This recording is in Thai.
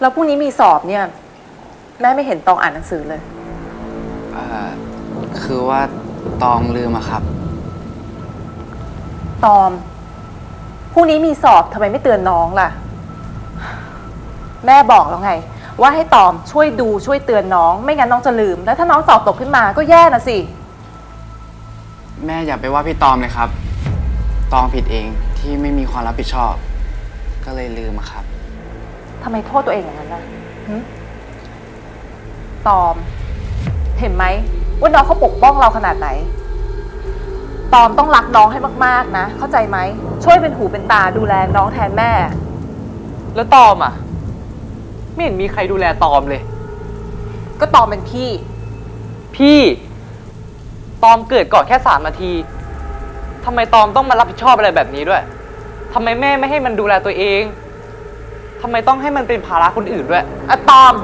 แล้วพรุ่งนี้มีสอบเนี่ย แม่ไม่เห็นตองอ่านหนังสือเลยเอ่อคือว่าตองลืมอะครับ ตอมพรุ่งนี้มีสอบทำไมไม่เตือนน้องล่ะ แม่บอกแล้วไง ว่าให้ตอมช่วยดูช่วยเตือนน้อง ไม่งั้นน้องจะลืม แล้วถ้าน้องสอบตกขึ้นมาก็แย่นะสิ แม่อย่าไปว่าพี่ตอมเลยครับ ตองผิดเองที่ไม่มีความรับผิดชอบ ก็เลยลืมอะครับ ทำไมโทษตัวเองอย่างนั้นล่ะหึตอม เห็นไหมว่าน้องเขาปกป้องเราขนาดไหน ตอมต้องรักน้องให้มากๆนะ เข้าใจไหม ช่วยเป็นหูเป็นตาดูแลน้องแทนแม่ แล้วตอมอะ ไม่เห็นมีใครดูแลตอมเลย ก็ตอมเป็นพี่ พี่ ตอมเกิดก่อนแค่สามนาทีทำไมตอมต้องมารับผิดชอบอะไรแบบนี้ด้วยทำไมแม่ไม่ให้มันดูแลตัวเอง ทำไมต้องให้มันเป็นภาระคนอื่นด้วยอะตอม